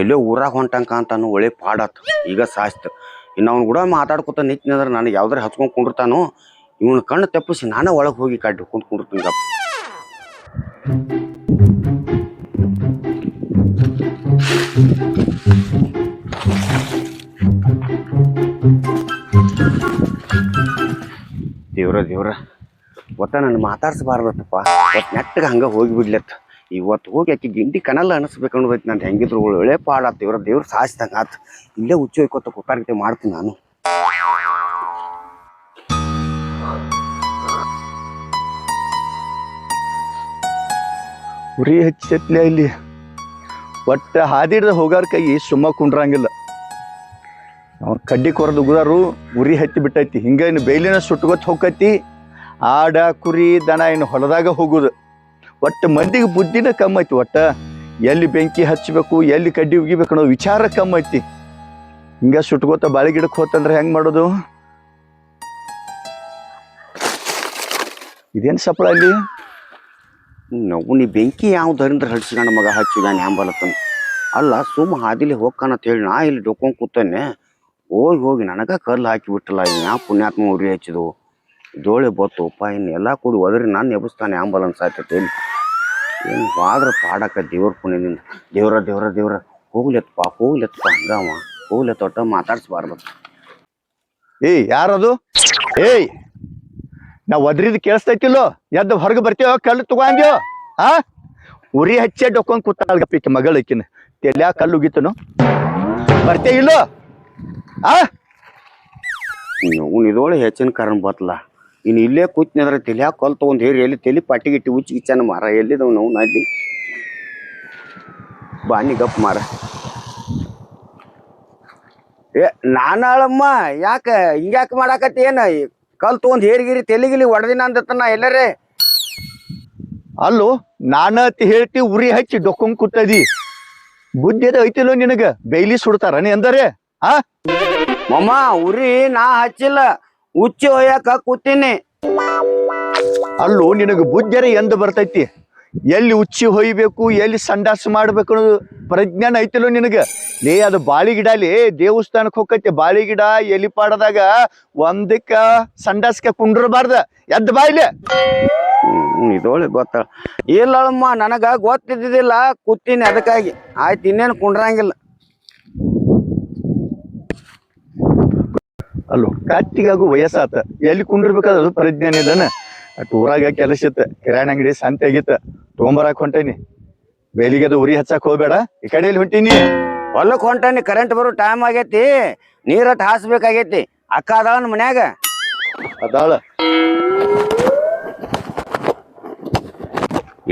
ಎಲ್ಲೋ ಊರಾಗ ಹೊಂಟಂಕ ಅಂತಾನು ಒಳ್ಳೆ ಪಾಡತ್. ಈಗ ಸಾಸ್ತು ಇನ್ನು ಅವ್ನು ಕೂಡ ಮಾತಾಡ್ಕೊತ ನಿಂತಿನಂದ್ರೆ ನನಗೆ ಯಾವ್ದಾರು ಹಚ್ಕೊಂಡು ಕುಂಡಿರ್ತಾನು, ಇವನ ಕಣ್ಣು ತಪ್ಪಿಸಿ ನಾನೇ ಒಳಗೆ ಹೋಗಿ ಕಡ್ಡಿ ಕುಂತ್ ಕುಂಡಿರ್ತೀನಿ ಗಪ್ಪ. ದೇವ್ರ ದೇವ್ರ ನನ್ನ ಮಾತಾಡ್ಸಬಾರ್ದತ್ತಪ್ಪ. ಒಟ್ಟು ನೆಟ್ಟಗೆ ಹಂಗೆ ಹೋಗಿಬಿಡ್ಲತ್ತ ಇವತ್ತು ಹೋಗಿ ಆಕೆ ಗಿಂಡಿ ಕನಲ್ಲ ಅನಿಸ್ಬೇಕು ಅನ್ಬೇಕು ನಾನು ಹೆಂಗಿದ್ರು ಒಳ್ಳೆ ಪಾಡ ದೇವ್ರ ದೇವ್ರು ಸಾಯಿಸ್ದಂಗೆ ಆತು. ಇಲ್ಲೇ ಹುಚ್ಚು ಹೋಯ್ಕೋತ ಕುತ್ತಾರ್ಗತೆ ಮಾಡ್ತೀನಿ ನಾನು. ಉರಿ ಹಚ್ಚತ್ಲೆ ಇಲ್ಲಿ. ಒಟ್ಟ ಹಾದಿಡ್ದ ಹೋಗಾರ ಕೈ ಸುಮ್ಮ ಕುಂಡ್ರಂಗಿಲ್ಲ. ಅವ್ರ ಕಡ್ಡಿ ಕೊರದು ಉಗುದಾರು ಉರಿ ಹತ್ತಿ ಬಿಟ್ಟೈತಿ. ಹಿಂಗ ಇನ್ನು ಬೇಲಿನ ಸುಟ್ಕೊತ್ ಹೋಗತಿ ಆಡ ಕುರಿ ದನ ಇನ್ನು ಹೊಲದಾಗ ಹೋಗುದು. ಒಟ್ಟು ಮಂದಿಗೆ ಬುದ್ಧಿನ ಕಮ್ಮಿ ಐತಿ, ಒಟ್ಟ ಎಲ್ಲಿ ಬೆಂಕಿ ಹಚ್ಚಬೇಕು, ಎಲ್ಲಿ ಕಡ್ಡಿ ಉಗಿಬೇಕು ಅನ್ನೋ ವಿಚಾರ ಕಮ್ಮಿ ಐತಿ. ಹಿಂಗೆ ಸುಟ್ಕೋತ ಬಾಳೆ ಗಿಡಕ್ಕೆ ಹೋತಂದ್ರೆ ಹೆಂಗ್ ಮಾಡೋದು? ಇದೇನು ಸಪ್ಳ ಅಲ್ಲಿ? ನಾವು, ನೀ ಬೆಂಕಿ ಯಾವ ದರಿಂದ ಮಗ, ಹಚ್ಚಿದಾನೆ ಹ್ಯಾಂಬಲತ್ತನ? ಅಲ್ಲ ಸುಮ್ಮ ಹಾದಿಲಿ ಹೋಗ್ಕಾನಂತ ಹೇಳಿ ನಾ ಇಲ್ಲಿ ಡೊಕ್ಕೊಂಡು ಕೂತಾನೆ. ಹೋಗಿ ಹೋಗಿ ನನಗೆ ಕಲ್ಲು ಹಾಕಿ ಬಿಟ್ಟಲ್ಲ ಯಾವ ಪುಣ್ಯಾತ್ಮ ಉರಿ ಹಚ್ಚಿದು ದೋಳೆ ಬತ್ತು ಉಪ್ಪ ಇನ್ನು ಎಲ್ಲ ಕೂಡಿ ಒದರಿ ನಾನು ಎಬ್ಬಿಸ್ತಾನೆ ಆಂಬುಲೆನ್ಸ್ ಆಯ್ತೈತೆ ಏನು ಬಾದ್ರ ಪಾಡಕ ದೇವ್ರ ಪುಣ್ಯದಿಂದ ದೇವ್ರ ದೇವ್ರ ದೇವ್ರ. ಹೋಗ್ಲೆತ್ತಪ್ಪ ಹೋಗ್ಲೆತ್ತಪ್ಪ ಹಂಗವ. ಹೋಗ್ಲೆತ್ತ ಮಾತಾಡಿಸ್ಬಾರ್ದು ಮಾತಾಡ್ಸ್ಬಾರ್ದು. ಏಯ್ ಯಾರದು? ಏಯ್ ನಾ ಒದ್ರಿದ್ ಕೇಳಿಸ್ತೈತಿಲ್ಲೋ? ಎದ್ದು ಹೊರಗೆ ಬರ್ತೀವೋ ಕಲ್ಲು ತಗೊಂಡ್ಯೋ? ಆ? ಉರಿ ಹಚ್ಚೆ ಡೊಕ್ಕೊಂಡ್ ಕೂತಾಳ್ಗಪ್ಪಿಕ್ಕೆ ಮಗಳಕ್ಕಿನ ತೆಲ್ಯಾ ಕಲ್ಲು ಉಗಿತನು? ಬರ್ತೇ ಇಲ್ಲೋ? ಆ? ಇದೊಳೆ ಹೆಚ್ಚಿನ ಕಾರಣ ಬತ್ತಲ್ಲ ಇನ್ನು ಇಲ್ಲೇ ಕೂತ್ನಿದ್ರೆ ತಲ್ಯಾಗ ಕೊಲ್ ತಗೊಂಡ್ ಹೇರಿ ಎಲ್ಲಿ ತಲಿ ಪಟ್ಟಿಗಿಟ್ಟಿ ಉಚ್ಚಿ ಗಿಚ್ಚನ ಮಾರ ಎಲ್ಲಿದವ್ ನಾವು ಅಲ್ಲಿ ಬಾಣಿ ಗಪ್ ಮಾರ. ಏ ನಾನಾಳಮ್ಮ ಯಾಕ ಹಿಂಗ್ಯಾಕ ಮಾಡಾಕತ್ತಿ ಏನ? ಕಲ್ ತಗೊಂಡ್ ಹೇರಿಗಿರಿ ತೆಲಿಗಿಲಿ ಒಡದಿನ ಅಂದತ್ತನ ಎಲ್ಲರೇ? ಅಲ್ಲೋ ನಾನ ಅತಿ ಹೇಳ್ತಿ ಉರಿ ಹಚ್ಚಿ ಡೊಕ್ಕೊಂಡ್ ಕುತ್ತದಿ ಬುದ್ಧಿ ಅದ ಐತಿಲ್ಲೋ ನಿನಗ? ಬೇಯ್ಲಿ ಸುಡ್ತಾರ ನೀ ಅಂದರೆ ಹಾ ಮಮ್ಮ ಉರಿ ನಾ ಹಚ್ಚಿಲ್ಲ. ಉಚ್ಚಿ ಒಯ್ಯಾಕ ಕೂತೀನಿ. ಅಲ್ಲೋ ನಿನಗ ಬುದ್ಧಿರೆ ಎಂದ ಬರ್ತೈತಿ. ಎಲ್ಲಿ ಉಚ್ಚಿ ಹೊಯ್ಬೇಕು ಎಲ್ಲಿ ಸಂಡಾಸ ಮಾಡ್ಬೇಕು ಅನ್ನೋದು ಪ್ರಜ್ಞಾನ ಐತಿಲ್ಲೋ ನಿನಗ. ಲೇ ಅದು ಬಾಳಿ ಗಿಡ ಲೇ ದೇವಸ್ಥಾನಕ್ಕೆ ಹೋಗತ್ತೆ ಬಾಳಿ ಗಿಡ ಎಲಿ ಪಾಡದಾಗ ಒಂದಕ್ಕ ಸಂಡಾಸ್ಕ ಕುಂಡ್ರಬಾರ್ದ. ಎದ್ದ ಬಾಯ್ಲೆ ಹ್ಮ್ ಇದೊಳೆ ಗೊತ್ತ ಇಲ್ಲಮ್ಮ ನನಗ ಗೊತ್ತಿದ್ದಿಲ್ಲ ಕೂತೀನಿ ಅದಕ್ಕಾಗಿ. ಆಯ್ತು ಇನ್ನೇನು ಕುಂಡ್ರಂಗಿಲ್ಲ. ಅಲ್ಲೋ ಕತ್ತಿಗಾಗು ವಯಸ್ಸಾತ. ಎಲ್ಲಿ ಕುಂಡಿರ್ಬೇಕಾದ ಅದು ಪ್ರಜ್ಞಾನ ಇಲ್ಲನ? ಟೂರಾಗ ಊರಾಗ ಕೆಲಸ ಇತ್ತ ಕಿರಾಣಿ ಅಂಗಡಿ ಸಂತೆ ಆಗಿತ್ತ. ತೊಗೊಂಬರಾಕ್ ಹೊಂಟೇನಿ. ಬೇಲಿಗೆ ಅದು ಉರಿ ಹಚ್ಚಕ್ ಹೋಗ್ಬೇಡ. ಈ ಕಡೆಯಲ್ಲಿ ಹೊಂಟೀನಿ. ಹೊಲಕ್ ಹೊಂಟಾನಿ ಕರೆಂಟ್ ಬರೋ ಟೈಮ್ ಆಗೈತಿ. ನೀರಟ್ ಹಾಸ್ಬೇಕಾಗೈತಿ. ಅಕ್ಕ ಅದಾವನ್ ಮನ್ಯಾಗ? ಅದಾಳ.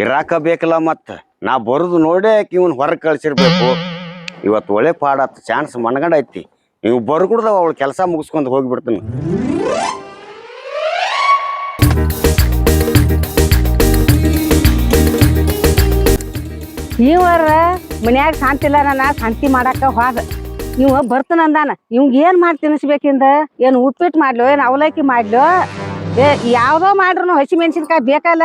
ಇರಾಕ ಬೇಕಲ್ಲ ಮತ್ತ. ನಾ ಬರುದು ನೋಡೇ ಇವನ್ ಹೊರಗೆ ಕಳ್ಸಿರ್ಬೇಕು. ಇವತ್ತು ಒಳ್ಳೆ ಪಾಡತ್ ಚಾನ್ಸ್ ಮನಗಂಡ ಐತಿ. ನೀವು ಬರ್ಗುಡ್ದ ಅವಳು ಕೆಲಸ ಮುಗಿಸ್ಕೊಂಡು ಹೋಗ್ಬಿಡ್ತೀನಿ. ಇವರ ಮನ್ಯಾಗ ಶಾಂತಿ ಇಲ್ಲ ನಾನು ಶಾಂತಿ ಮಾಡಾಕ ಹೋದ ಇವ ಬರ್ತಾನ ಅಂದಾನ. ಇವಂಗ ಏನ್ ಮಾಡಿ ತಿನ್ನಿಸ್ಬೇಕಿಂದ ಏನ್ ಉಪ್ಪಿಟ್ಟು ಮಾಡ್ಲೋ, ಏನ್ ಅವಲಕ್ಕಿ ಮಾಡ್ಲೋ? ಏ, ಯಾವ್ದೋ ಮಾಡ್ರು ಹಸಿ ಮೆಣಸಿನ್ಕಾಯಿ ಬೇಕಲ್ಲ?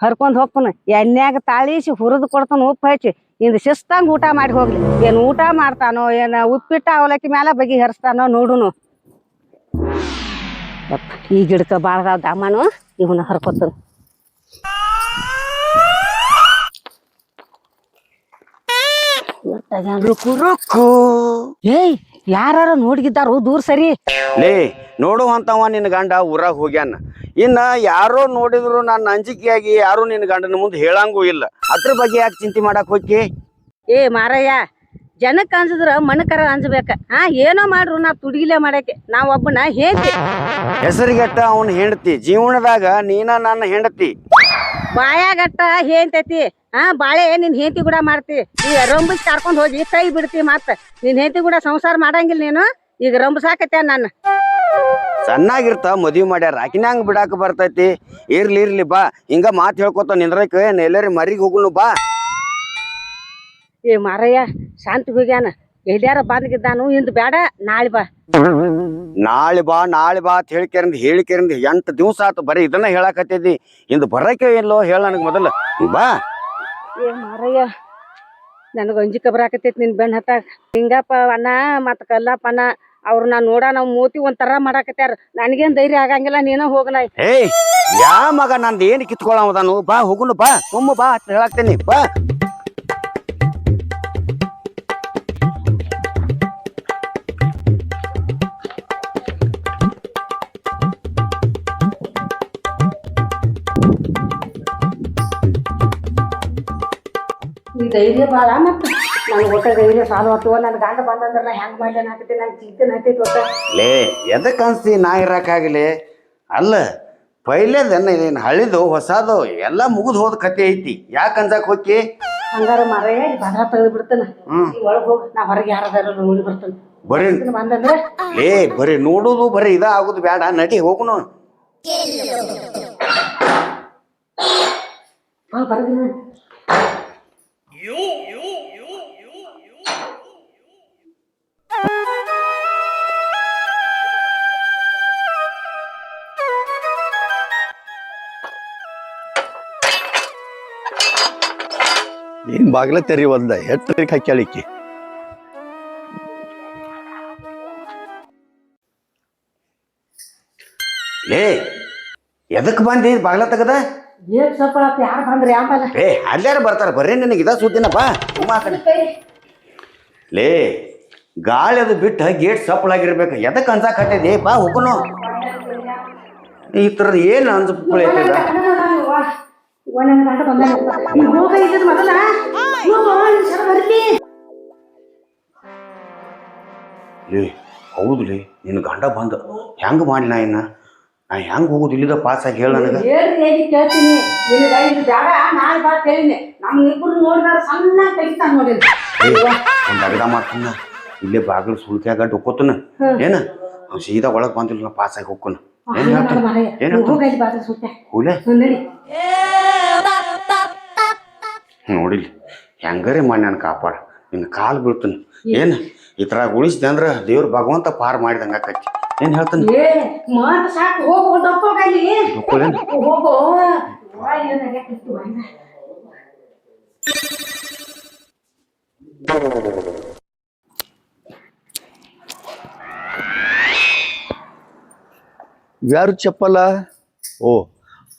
ಹರ್ಕೊಂಡ್ ಹೋಗ್ತಾನ. ಎಣ್ಣೆಗ ತಾಳಿಸಿ ಹುರಿದು ಕೊಡ್ತಾನ ಉಪ್ಪು ಹಚ್ಚಿ. ಇಂದ ಶಿಸ್ತಂಗ್ ಊಟ ಮಾಡಿ ಹೋಗ್ಲಿ. ಏನ್ ಊಟ ಮಾಡ್ತಾನೋ, ಏನ್ ಉಪ್ಪಿಟ್ಟ ಅವಲಕ್ಕಿ ಮ್ಯಾಲ ಬಗೆ ಹರಿಸ್ತಾನೋ ನೋಡುನು. ಈ ಗಿಡಕ್ಕ ಬಾಳ್ದಾವ್ ದಾಮನು, ಇವನ್ನ ಹರ್ಕೊತಾನ. ರುಕು ರುಕು. ಏಯ್ ಯಾರ ನೋಡ್ಗಿದ್ದಾರು ದೂರ ಸರಿ. ಲೇ ನೋಡುವಂತವ ನಿನ್ನ ಗಂಡ ಊರಾಗ ಹೋಗ್ಯಾನ. ಇನ್ನ ಯಾರೋ ನೋಡಿದ್ರು ನನ್ನ ಅಂಜಿಕೆಯಾಗಿ ಯಾರು ನಿನ್ನ ಗಂಡನ ಮುಂದೆ ಹೇಳಂಗೂ ಇಲ್ಲ. ಅದ್ರ ಬಗ್ಗೆ ಯಾಕೆ ಚಿಂತೆ ಮಾಡಕ್ ಹೋಗಿ ಏ ಮಾರಯ್ಯ ಜನಕ್ಕೆ ಅನ್ಸಿದ್ರ ಮಣಕರ ಅಂಜಬೇಕ ಹಾ ಏನೋ ಮಾಡ್ರು ನಾ ತುಡಿಗಿಲೆ ಮಾಡಕ್ಕೆ. ನಾವ್ ಒಬ್ಬನ ಹೇಂತಿ ಹೆಸರಿಗೆಟ್ಟ ಅವನ್ ಹೆಂಡತಿ. ಜೀವನದಾಗ ನೀನ ನನ್ನ ಹೆಂಡತಿ. ಬಾಯಾಗಟ್ಟ ಹೇಂತೈತಿ? ಹಾ ಬಾಳೆ ನಿನ್ ಹೆಂಡತಿ ಕೂಡ ಮಾಡ್ತಿ. ಈಗ ರಂಬಸ್ ಕರ್ಕೊಂಡ್ ಹೋಗಿ ಕೈ ಬಿಡ್ತಿ ಮತ್ತ. ನಿನ್ ಹೇಂತಿ ಕೂಡ ಸಂಸಾರ ಮಾಡಂಗಿಲ್ಲ ನೀನು? ಈಗ ರಂಬಸಾಕತ್ಯ ನನ್ನ ಸಣ್ಣಾಗಿರ್ತ ಮದ್ವಿ ಮಾಡ್ಯಾರ. ಆಕಿನ್ಯಾಂಗ ಬಿಡಾಕ ಬರ್ತೈತಿ. ಇರ್ಲಿ ಇರ್ಲಿ ಬಾ. ಹಿಂಗ ಮಾತ್ ಹೇಳ್ಕೊತ ನಿಂದ್ರಕ. ಎಲ್ಲರಿ ಮರಿಗ್ ಹೋಗ್ಲು ಬಾ. ಏ ಮಾರಯ್ಯ ಶಾಂತಿ ಹೋಗ್ಯಾನ. ಎಲ್ಯಾರ ಬಂದ್ಗಿದ್ದಾನು ಇಂದ್ ಬೇಡ ನಾಳೆ ಬಾ. ನಾಳೆ ಬಾ ನಾಳೆ ಬಾ ಅಂತ ಹೇಳಿಕೆರಿಂದ ಹೇಳಿಕೆರಿಂದ ಎಂಟು ದಿವಸ ಆತು ಬರೀ ಇದನ್ನ ಹೇಳಾಕತ್ತಿದ್ದಿ. ಇಂದು ಬರಕ್ಕೆ ಇಲ್ಲೋ ಹೇಳ ನನಗೆ ಮೊದಲು. ಬಾ. ಏ ಮಾರಯ್ಯ ನನಗೆ ಅಂಜಿಕ ಬರಾಕತ್ತೈತಿ ನಿನ್ ಬೆನ್ ಹತ್ತಾಗ. ಹಿಂಗಪ್ಪ ಅಣ್ಣ ಮತ್ತು ಕಲ್ಲಪ್ಪ ಅಣ್ಣ ಅವ್ರ ನಾ ನೋಡ ನಾವು ಮೂತಿ ಒಂಥರ ಮಾಡಾಕತ್ಯಾರ. ನನಗೇನು ಧೈರ್ಯ ಆಗಂಗಿಲ್ಲ ನೀನ ಹೋಗನ. ಏಯ್ ಯಾ ಮಗ ನಂದು ಏನು ಕಿತ್ಕೊಳ್ಳೋದಾನು ಬಾ ಹೋಗುನು ಬಾ. ಸುಮ್ಮ ಬಾ ಅಂತ ಹೇಳಾಕ್ತೇನಿ. ಬಾ. ಧೈರ್ಯ ಬಾಳ ಮತ್ತೆ ನನ್ಗೆ ಒಟ್ಟ ಧೈರ್ಯ ಸಾಲ ಅಥವಾ ನನ್ನ ಗಂಡ ಬಂದಂದ್ರ ನಾ ಹೆಂಗ್ ಮಾಡ್ಲೇನ ಹಾಕತಿ ನಂಗೆ ಚಿಂತೆ ಹಾಕೈತಿ ಒಟ್ಟ. ಲೇ ಎದಕ್ಕೆ ಅನ್ಸ್ತಿ ನಾ ಇರಕ್ಕಾಗಲಿ ಅಲ್ಲ ಪೈಲೇದನ್ನ ಏನು ಹಳಿದು ಹೊಸದು ಎಲ್ಲ ಮುಗಿದು ಹೋದ ಕತೆ ಐತಿ. ಯಾಕೆ ಅನ್ಸಕ್ ಹೋಕಿ ಹಂಗಾರ ಮರ ಬಡ ತೆಗೆದು ಬಿಡ್ತಾನ. ಒಳಗೆ ಹೋಗಿ ನಾ ಹೊರಗೆ ಯಾರದಾರ ನೋಡಿ ಬರ್ತಾನ. ಬರೀ ಬಂದಂದ್ರ ಲೇ ಬರಿ ನೋಡುದು ಬರೀ ಇದ ಆಗುದು ಬೇಡ ನಡಿ ಹೋಗುನು ಬರದಿನ ಏನ್ ತೆರಿ ತೆರಿವಲ್ದ ಎತ್ತರಿಗೆ ಹಾಕ್ಯಾಳಿಕ್ಕಿ. ಲೇ ಎದಕ್ ಬಂದಿ ಬಾಗ್ಲ ತೆಗದ? ಏನ್ ಯಾರು ಬಂದ್ರಿ ಆಮೇಲೆ ಏ ಅಲ್ಲಾರ ಬರ್ತಾರ? ಬರ್ರಿ ನಿನಗೆ ಇದ ಸುದ್ದಿನ ಬಾ ಸುಮ್ಮ ಆತನೆ. ಲೇ ಗಾಳಿ ಅದು ಬಿಟ್ಟು ಗೇಟ್ ಸಪ್ಪಳಾಗಿರ್ಬೇಕು ಎದಕ್ಕೆ ಅನ್ಸಾಕ್ ಹತ್ತಿದೆ? ಬಾ ಹೋಗುನು. ಈ ಥರದ್ ಏನು ಅನ್ಸ್ಕೊಳ್ಳೈತೆ ಒಂದೊಂದು ಬಂದ ಹೋಗ ಇದ್ದಿದ್ ಮೊದಲ. ಲೇ ಹೌದು ಲೇ ನಿನ್ನ ಗಂಡ ಬಂದ. ಹೆಂಗ್ ಮಾಡಿ ನಾ ಇನ್ನ? ನಾ ಹೆಂಗ್ ಹೋಗುದು ಇಲ್ಲಿದ ಪಾಸ್ ಆಗಿ ಹೇಳ ನನಗೆ. ಹೇಳ್ರಿ ಹೇಗೆ ಕೇಳ್ತೀನಿ. ನಿನಗ ಐದು ಜಾಗ ನಾಳೆ ಬಾ ಹೇಳಿನಿ ನಮ್ ಇಬ್ಬರು ನೋಡಿದಾರ ಸಣ್ಣ ತೆಗಿತಾನ ನೋಡಿ ಒಂದ್ ಅಗದ ಮಾಡ್ತಾನ ಇಲ್ಲೇ ಬಾಗಿಲು ಸುಳ್ಕ್ಯಾಗ ಡೊಕ್ಕೋತನ ಏನ? ಅವ್ನ್ ಸೀದಾ ಒಳಗ್ ಬಂದಿಲ್ಲ ಪಾಸ್ ಆಗಿ ಹೋಗ್ಕೊನ ಏನ್ ಹೇಳ್ತಾನ ಏನ್ ಹೇಳ್ತಾನ ಹೋಗಿ ಬಾದ್ರೆ ಸುತ್ತ. ಹೂಲೆ ಹೆಂಗರೆ ನೋಡಿಲಿ. ಹೆಂಗರೇ ಮಾಡಿ ನಾನು ಕಾಪಾಡ. ನಿನ್ನ ಕಾಲು ಬೀಳ್ತೀನಿ. ಏನ್? ಈ ತರ ಉಳಿಸಿದೆ ಅಂದ್ರೆ ದೇವ್ರ ಭಗವಂತ ಪಾರ್ ಮಾಡಿದಂಗ ಆಕೈತಿ. ಏನ್ ಹೇಳ್ತೀನಿ? ಯಾರು ಚಪ್ಪಲ್ಲ? ಓ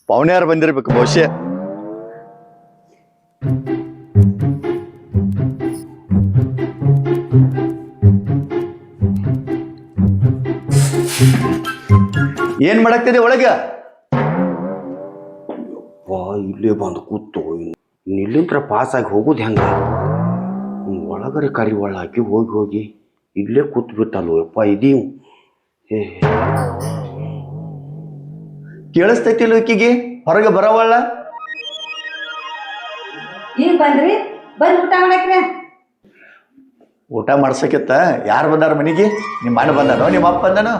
ಪವನ್ಯಾರು ಬಂದಿರ್ಬೇಕು ಬಹುಶಃ. ಏನ್ ಮಾಡಾಕ್ತಿದೆ ಒಳಗ? ಬಾ ಇಲ್ಲೇ ಬಂದು ಕೂತು. ಇಲ್ಲಿಂತ್ರ ಪಾಸ್ ಆಗಿ ಹೋಗುದು ಹೆಂಗ? ಹ್ಮ್, ಒಳಗರೆ ಕರಿ ಒಳ ಹಾಕಿ ಹೋಗಿ ಹೋಗಿ ಇಲ್ಲೇ ಕೂತ್ ಬಿಟ್ಟಲ್ವ ಯಪ್ಪ ಇದೀವ್. ಏ ಕೇಳಿಸ್ತೈತಿಲ್ಲ ಈಕಿಗೆ? ಹೊರಗೆ ಬರವಲ್ಲ ಈಗ ಬಂದ್ರಿ ಬಂದ್ ಊಟ ಮಾಡಕ್ರಿ. ಊಟ ಮಾಡ್ಸಕ್ಕಿತ್ತ? ಯಾರು ಬಂದಾರ ಮನೆಗೆ? ನಿಮ್ಮ ಅಣ್ಣ ಬಂದನೋ ನಿಮ್ಮ ಅಪ್ಪ ಬಂದನೋ?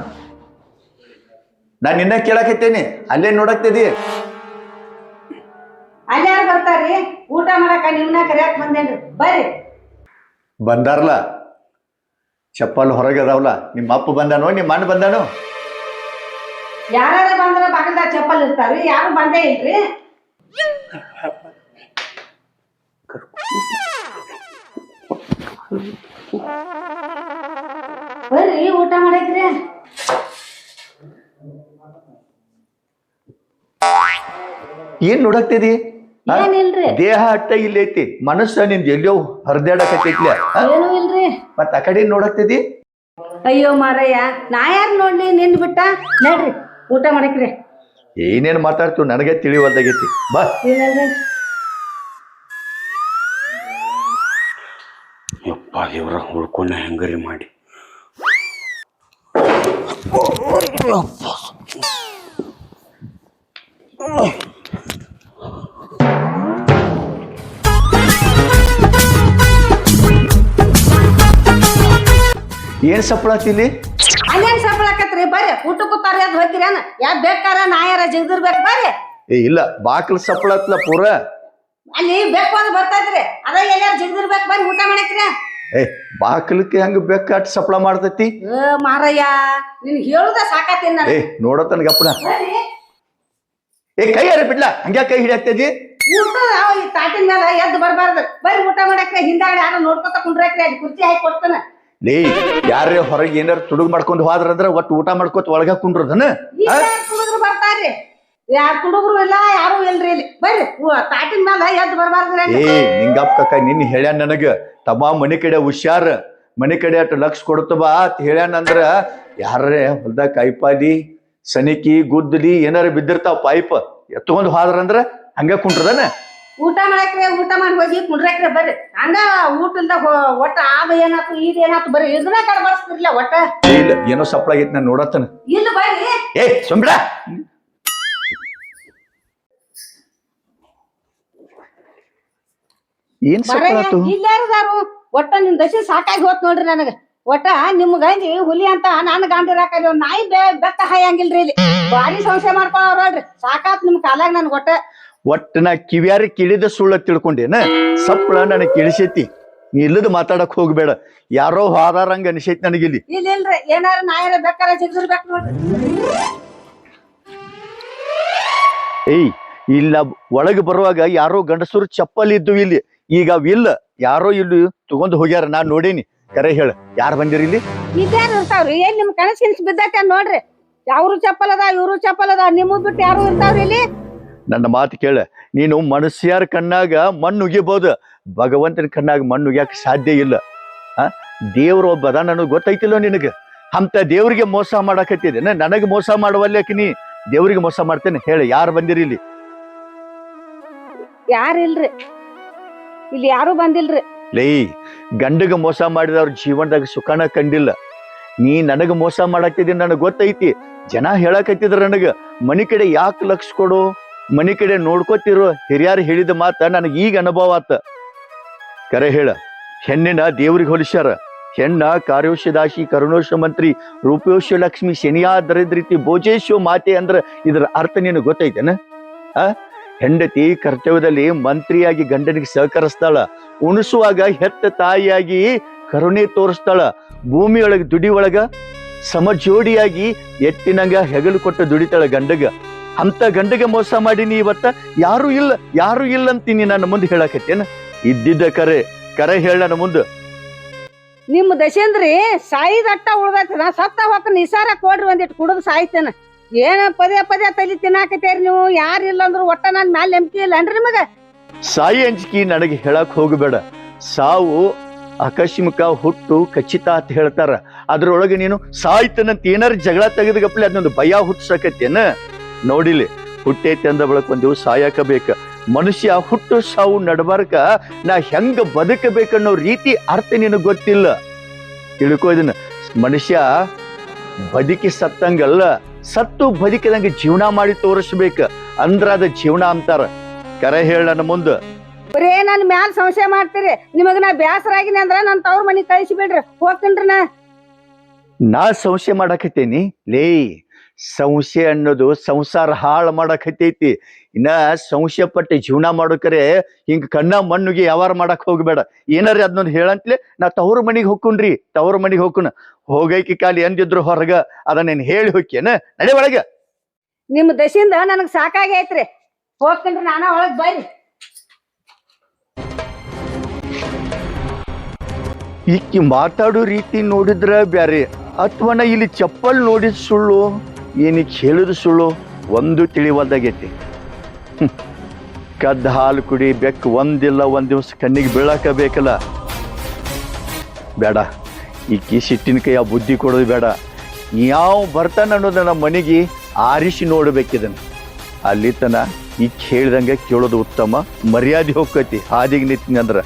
ನಾನು ನಿನ್ನ ಕೇಳಕತ್ತೇನಿ ಅಲ್ಲೇ ನೋಡಕ್ತಿದಿ ಅಲ್ಲಿ ಯಾರು ಬರ್ತಾರ್ರಿ? ಊಟ ಮಾಡಕ ನಿಮ್ನ ಕರೆಯಕ್ ಬಂದೇನ್ರಿ. ಬರ್ರಿ. ಬಂದಾರಲ್ಲ ಚಪ್ಪಲ್ ಹೊರಗೆ ಅದಾವಲ್ಲ ನಿಮ್ಮ ಅಪ್ಪ ಬಂದನೋ ನಿಮ್ಮ ಅಣ್ಣ ಬಂದನೋ? ಯಾರು ಬಂದ್ರ ಬಾಗಲ್ದಾಗ ಚಪ್ಪಲ್ ಇರ್ತಾರ್ರಿ ಯಾರು ಬಂದೇ ಇಲ್ರಿ? ಬರ್ರಿ ಊಟ ಮಾಡಕ್ರಿ ಏನ್ ನೋಡಕ್ತಿದಿ? ಏನಿಲ್ರಿ? ದೇಹ ಅಟ್ಟ ಇಲ್ಲಿ ಐತಿ. ಮನಸ್ಸ ನಿಂದ ಎಲ್ಲೋ ಹರಿದಾಡಕತ್ತೈತ್ಲ. ಏನು ಇಲ್ರಿ. ಮತ್ತ ಆ ಕಡೆ ನೋಡಕ್ತಿದಿ? ಅಯ್ಯೋ ಮಾರಯ್ಯ ನಾ ಯಾರು ನೋಡ್ಲಿ ನಿನ್ ಬಿಟ್ಟ? ನಡ್ರಿ ಊಟ ಮಾಡಕ್ರಿ. ಏನೇನ್ ಮಾತಾಡ್ತು ನನಗೆ ತಿಳಿವಲ್ದಾಗೈತಿ. ಬಾ. ಏನಲ್ರಿ ಯಪ್ಪ ದೇವ್ರ ಉಳ್ಕೊಂಡ ಹೆಂಗರಿ ಮಾಡಿ. ಏನ್ ಸಪ್ಪಳಾತಿಲಿ ಅಲ್ಲೇನ್ ಸಫಲಾಕತ್ರಿ ಬರ್ರಿ ಊಟಕ್ಕೂ ಕೂತಾರ ಹೋಗ್ತೀರ ಹೋಗ್ತೀರೇನ ಯಾ ಬೇಕಾರ ನಾ ಯಾರ ಜಿಗ್ದಿರ್ಬೇಕು ಬರ್ರಿ. ಏ ಇಲ್ಲ ಬಾಕ್ಲ ಸಪ್ಪಳತ್ಲ ಪೂರ. ಅಲ್ಲಿ ಬೇಕು ಅಂದ್ರೆ ಬರ್ತೈತ್ರಿ ಅದ ಎಲ್ಲಾರು ಜಿಗ್ದಿರ್ಬೇಕು ಬರ್ರಿ ಊಟ ಮಾಡಕ್ರಿ ಏ ಹಂಗ ಹೆಂಗ ಬೇಕಾಟ್ ಸಪ್ಲ ಮಾಡ್ತೈತಿ? ಮಾರಯ್ಯ ನಿನ್ ಹೇಳುದ ಸಾಕಾತೀನಿ ಏ ನೋಡತನ ಗಪ್ಪನ ಏ ಕೈ ಯಾರ ಬಿಡ್ಲ? ಹಂಗ್ಯಾ ಕೈ ಹಿಡಿಯಾಕ್ತದಿ ತಾಟಿನ ಮೇಲೆ ಎದ್ದು ಬರಬಾರ್ದು. ಬರೀ ಊಟ ಮಾಡಕ್ಕೆ ಹಿಂದಾಗಡೆ ಯಾರೋ ನೋಡ್ಕೊತ ಕುಂಡ್ರಾಕ್ರಿ ಅಲ್ಲಿ ಕುರ್ಚಿ ಹಾಕಿ ಕೊಡ್ತಾನ. ಲೇ ಯಾರೇ ಹೊರಗೆ ಏನಾರ ತುಡುಗ್ ಮಾಡ್ಕೊಂಡು ಹೋದ್ರಂದ್ರ ಒಟ್ಟು ಊಟ ಮಾಡ್ಕೊತ ಒಳಗ ಕುಂಡ್ರದನ ಬರ್ತಾರ್ರಿ? ಯಾರ್ ಹುಡುಗರು ಇಲ್ಲ ಯಾರು ಇಲ್ರಿ ಇಲ್ಲಿ? ಬರ್ರಿ. ತಾಟಿನ ಮ್ಯಾಲ ಎದ್ದು ಬರಬಾರ್ದ್ರಿ ಏ ನಿಂಗಪ್ಪ ಕಕ್ಕ ನಿನ್ನ ಹೇಳ್ಯಾನ ನನಗ. ತಮ್ಮ ಮನೆ ಕಡೆ ಹುಷಾರ. ಮನೆ ಕಡೆ ಅಟ್ ಲಕ್ಷ ಕೊಡ್ತ ಬಾ ಅಂತ ಹೇಳ್ಯಾನಂದ್ರ ಯಾರೇ ಹೊಲ್ದಾಗ ಕಾಯಿಪಾಲಿ ಸನಿಕಿ ಗುದ್ದಲಿ ಏನಾರ ಬಿದ್ದಿರ್ತಾವ ಪೈಪ್ ಎತ್ಕೊಂಡ್ ಹೋದ್ರಂದ್ರ ಹಂಗ ಕುಂಟ್ರದನ? ಊಟ ಮಾಡಕ್ರೆ ಊಟ ಮಾಡಿ ಹೋಗಿ ಕುಂಡ್ರಕ್ರೆ ಬರ್ರಿ. ಹಂಗ ಊಟ ಇಲ್ದ ಒಟ್ಟ ಆದ ಏನಾತು ಇದ್ ಏನಾತು ಬರ್ರಿ ಇದನ್ನ ಕಡ್ಬರ್ಸ್ತಿರ್ಲ ಒಟ್ಟ. ಇಲ್ಲ ಏನೋ ಸಪ್ಳಾಗೈತಿ ನಾನು ನೋಡತ್ತನ. ಇಲ್ಲ ಬರ್ರಿ. ಏ ಸುಮ್ಬಿಡ ಏನ್ ಸಪ್ಳಾತು ಇಲ್ಲಾರದಾರು? ಒಟ್ಟ ನಿಮ್ ದಶೆ ಸಾಕಾಗಿ ಹೋತ್ ನೋಡ್ರಿ ನನಗ. ಒಟ್ಟ ನಿಮ್ ಗಂಜಿ ಹುಲಿ ಅಂತ ನಾನು ಗಾಂಧಿ ಒಂದ್ ನಾಯಿ ಬೆತ್ತ ಹಾಯಂಗಿಲ್ರಿ ಇಲ್ಲಿ. ಬಾರಿ ಸಂಶಯ ಮಾಡ್ಕೊಳ್ರಿ ನೋಡ್ರಿ. ಸಾಕಾತ್ ನಿಮ್ ಕಾಲಾಗ ನನ್ ಒಟ್ಟ. ಒಟ್ಟ ನಾ ಕಿವ್ಯಾರಿ ಕಿಳಿದ ಸುಳ್ಳ ತಿಳ್ಕೊಂಡೇನ? ಸಪ್ಳ ನನಗೆ ಕಿಳಿಸೈತಿ. ನೀ ಇಲ್ಲದ ಮಾತಾಡಕ್ ಹೋಗ್ಬೇಡ. ಯಾರೋ ಹಾದಾರಂಗ ಅನಿಸೈತಿ ನನಗಿಲ್ಲಿ. ಇಲ್ಲಿ ಇಲ್ರಿ ಏನಾರ ನಾಯರ ಬೆಕ್ಕಾರ ಜಿಗ್ದಿರ್ಬೇಕು ನೋಡ್ರಿ. ಏಯ್ ಇಲ್ಲ ಒಳಗೆ ಬರುವಾಗ ಯಾರೋ ಗಂಡಸರು ಚಪ್ಪಲಿ ಇದ್ದು ಇಲ್ಲಿ. ಈಗ ಅವಿಲ್ಲ ಯಾರೋ ಇಲ್ಲಿ ತಗೊಂಡು ಹೋಗ್ಯಾರ ನಾನ್ ನೋಡೇನಿ. ಕರೆ ಹೇಳ ಯಾರು ಬಂದಿರಿ ಇಲ್ಲಿ? ಇದ್ಯಾರು ಇರ್ತಾವ್ರಿ? ಏನ್ ನಿಮ್ ಕನಸ್ ಕಿನ್ಸ್ ಬಿದ್ದೈತೆ ನೋಡ್ರಿ. ಯಾರು ಚಪ್ಪಲ್ ಅದ ಇವ್ರು ಚಪ್ಪಲ್ ಅದ ನಿಮ್ಮದ್ ಬಿಟ್ಟು ಯಾರು ಇರ್ತಾವ್ರಿ ಇಲ್ಲಿ? ನನ್ನ ಮಾತು ಕೇಳ ನೀನು ಮನುಷ್ಯರ ಕಣ್ಣಾಗ ಮಣ್ಣು ಉಗಿಬಹುದು ಭಗವಂತನ ಕಣ್ಣಾಗ ಮಣ್ಣು ಉಗ್ಯಾಕ ಸಾಧ್ಯ ಇಲ್ಲ. ಆ? ದೇವ್ರ ಒಬ್ಬ ಅದ ನನಗೆ ಗೊತ್ತೈತಿಲ್ಲ ನಿನಗೆ? ಅಂತ ದೇವ್ರಿಗೆ ಮೋಸ ಮಾಡಕತ್ತಿದ್ದೇನೆ ನನಗೆ ಮೋಸ ಮಾಡುವಲ್ಲಕ್ಕೆ ನೀ ದೇವ್ರಿಗೆ ಮೋಸ ಮಾಡ್ತೇನೆ. ಹೇಳಿ ಯಾರು ಬಂದಿರಿ ಇಲ್ಲಿ? ಯಾರಿಲ್ರಿ? ಇಲ್ಲಿ ಯಾರು ಬಂದಿಲ್ರಿ. ಲೈ, ಗಂಡಗ ಮೋಸ ಮಾಡಿದವ್ರ ಜೀವನದಾಗ ಸುಖನ ಕಂಡಿಲ್ಲ. ನೀ ನನಗ ಮೋಸ ಮಾಡಾಕ್ತಿದ್ದೀನಿ ನನಗೆ ಗೊತ್ತೈತಿ. ಜನ ಹೇಳಕತ್ತಿದ್ರ ನನಗ, ಮನಿ ಕಡೆ ಯಾಕೆ ಲಕ್ಷ ಕೊಡು? ಮನಿ ಕಡೆ ನೋಡ್ಕೋತಿರೋ ಹಿರಿಯರು ಹೇಳಿದ ಮಾತ ನನಗೆ ಈಗ ಅನುಭವ ಆತ. ಕರೆ ಹೇಳ, ಹೆಣ್ಣಿನ ದೇವ್ರಿಗೆ ಹೋಲಿಸ್ಯಾರ. ಹೆಣ್ಣ ಕಾರ್ಯೋಷದಾಶಿ ಕರುಣೋಶ ಮಂತ್ರಿ ರೂಪೋಶ ಲಕ್ಷ್ಮಿ ಶನಿಯಾ ದರಿದ್ರಿತಿ ಭೋಜೇಶ್ವ ಮಾತೆ ಅಂದ್ರ ಇದ್ರ ಅರ್ಥ ನಿನಗೆ ಗೊತ್ತೈತೇನ? ಆ? ಹೆಂಡತಿ ಕರ್ತವ್ಯದಲ್ಲಿ ಮಂತ್ರಿಯಾಗಿ ಗಂಡನಿಗೆ ಸಹಕರಿಸ್ತಾಳ. ಉಣಿಸುವಾಗ ಹೆತ್ತ ತಾಯಿಯಾಗಿ ಕರುಣೆ ತೋರಿಸ್ತಾಳ. ಭೂಮಿಯೊಳಗೆ ದುಡಿ ಒಳಗ ಸಮಜೋಡಿಯಾಗಿ ಎತ್ತಿನಂಗ ಹೆಗಲು ಕೊಟ್ಟು ದುಡಿತಾಳ ಗಂಡಗ. ಅಂತ ಗಂಡಗೆ ಮೋಸ ಮಾಡೀನಿ ಇವತ್ತ ಯಾರು ಇಲ್ಲ ಯಾರು ಇಲ್ಲ ಅಂತೀನಿ ನನ್ನ ಮುಂದೆ ಹೇಳಕತ್ತೇನ? ಇದ್ದಿದ್ದ ಕರೆ ಕರೆ ಹೇಳ ನನ್ನ ಮುಂದೆ. ನಿಮ್ಮ ದಶೇಂದ್ರಿ ಸಾಯಿದಟ್ಟ ಅಟ್ಟ ಉಳ್ದೈತಿ ನಾ ಸತ್ತ ಹೊಕ್ಕ ನಿಸಾರ ಕೊಡ್ರಿ ಒಂದಿಟ್ಟು ಕುಡಿದು ಸಾಯ್ತೇನ? ಏನ ಪದೇ ಪದೇ ತಲಿ ತಿನ್ನಾಕತ್ತೀರಿ ನೀವು? ಯಾರು ಇಲ್ಲ ಅಂದ್ರು ಒಟ್ಟ ನನ್ ಮ್ಯಾಲ ನಂಬಿಕೆ ಇಲ್ಲ ಅನ್ರಿ ನಿಮಗ? ಸಾಯಿ ಅಂಜಿಕೆ ನನಗೆ ಹೇಳಕ್ ಹೋಗಬೇಡ. ಸಾವು ಆಕಸ್ಮಿಕ ಹುಟ್ಟು ಖಚಿತ ಅಂತ ಹೇಳ್ತಾರ. ಅದ್ರೊಳಗೆ ನೀನು ಸಾಯ್ತನಂತ ಏನಾರ ಜಗಳ ತೆಗೆದಗಪ್ಲೆ ಅದನ್ನೊಂದು ಭಯ ಹುಟ್ಟಿಸಕತ್ತೇನ? ನೋಡಿಲಿ ಹುಟ್ಟೈತಿ ಅಂದ ಬಳಕ ಒಂದ್ ದಿವಸ ಸಾಯಕ ಬೇಕ ಮನುಷ್ಯ ಹುಟ್ಟು ಸಾವು ನಡಬಾರ್ಕ, ನಾ ಹೆಂಗ ಬದುಕಬೇಕನ್ನೋ ರೀತಿ ಅರ್ಥ ನಿನಗ್ ಗೊತ್ತಿಲ್ಲ. ತಿಳ್ಕೊ ಇದನ್ನ. ಮನುಷ್ಯ ಬದುಕಿ ಸತ್ತಂಗಲ್ಲ. ಸತ್ತು ಬದುಕಿದಂಗೆ ಜೀವನ ಮಾಡಿ ತೋರಿಸ್ಬೇಕು. ಅಂದ್ರ ಅದ ಜೀವನ ಅಂತಾರ. ಕರೆ ಹೇಳ ನನ್ನ ಮುಂದ. ಬರೇ ನನ್ ಮ್ಯಾಲ ಸಂಶಯ ಮಾಡ್ತೀರಿ. ನಿಮಗ ನಾ ಬ್ಯಾಸರ ಆಗಿನಿ ಅಂದ್ರ ನನ್ ತವ್ರ ಮನಿ ಕಳಿಸಿ ಬಿಡ್ರಿ. ಹೋಗ್ತೀನಿ ನಾ. ನಾ ಸಂಶಯ ಮಾಡಕತ್ತೇನಿ. ಲೇ ಸಂಶಯ ಅನ್ನೋದು ಸಂಸಾರ ಹಾಳು ಮಾಡಕತ್ತೈತಿ. ಇನ್ನ ಸಂಶಯ ಪಟ್ಟು ಜೀವನ ಮಾಡೋಕರೆ ಹಿಂಗ ಕಣ್ಣ ಮಣ್ಣುಗೆ ಯಾವಾರ ಮಾಡಕ್ ಹೋಗ್ಬೇಡ. ಏನಾರ ಅದನ್ನೊಂದು ಹೇಳಂತ್ಲೆ ನಾ ತವ್ರ ಮನಿಗೆ ಹೋಗ್ಕೊಂಡ್ರಿ ತವ್ರ ಮನಿಗೆ ಹೊಕ್ಕುಣ. ಹೋಗೈಕಿ ಕಾಲಿ ಎಂದಿದ್ರು ಹೊರಗ ಅದನ್ನೇನ್ ಹೇಳಿ ಹೋಕೇನ ನಡೆ ಒಳಗ. ನಿಮ್ ದಶಿಂದ ನನಗ್ ಸಾಕಾಗಿ ಐತ್ರಿ. ಹೋಗ್ತೀನಿ ನಾನ ಒಳಗ್ ಬರ್ರಿ. ಈಕಿ ಮಾತಾಡೋ ರೀತಿ ನೋಡಿದ್ರ ಬ್ಯಾರೆ ಅಥವಾ ನಾ ಇಲ್ಲಿ ಚಪ್ಪಲ್ ನೋಡಿದ ಸುಳ್ಳು. ಏನಕ್ಕೆ ಹೇಳಿದ ಸುಳ್ಳು ಒಂದು ತಿಳಿವಲ್ದಾಗೈತಿ. ಕದ್ದ ಹಾಲು ಕುಡಿ ಬೆಕ್ಕು ಒಂದಿಲ್ಲ, ಒಂದು ದಿವಸ ಕಣ್ಣಿಗೆ ಬೀಳಾಕ ಬೇಕಲ್ಲ ಬೇಡ. ಈ ಸಿಟ್ಟಿನ ಕೈ ಆ ಬುದ್ಧಿ ಕೊಡೋದು ಬೇಡ. ಯಾವ ಬರ್ತಾನ ಅನ್ನೋದನ್ನ ಮನೆಗೆ ಆರಿಸಿ ನೋಡಬೇಕಿದನ್ನು ಅಲ್ಲಿ ತನ ಈಗ ಹೇಳ್ದಂಗೆ ಕೇಳೋದು ಉತ್ತಮ. ಮರ್ಯಾದೆ ಹೋಗ್ತೈತಿ ಹಾದಿಗೆ ನಿಂತೀನಿ ಅಂದ್ರ.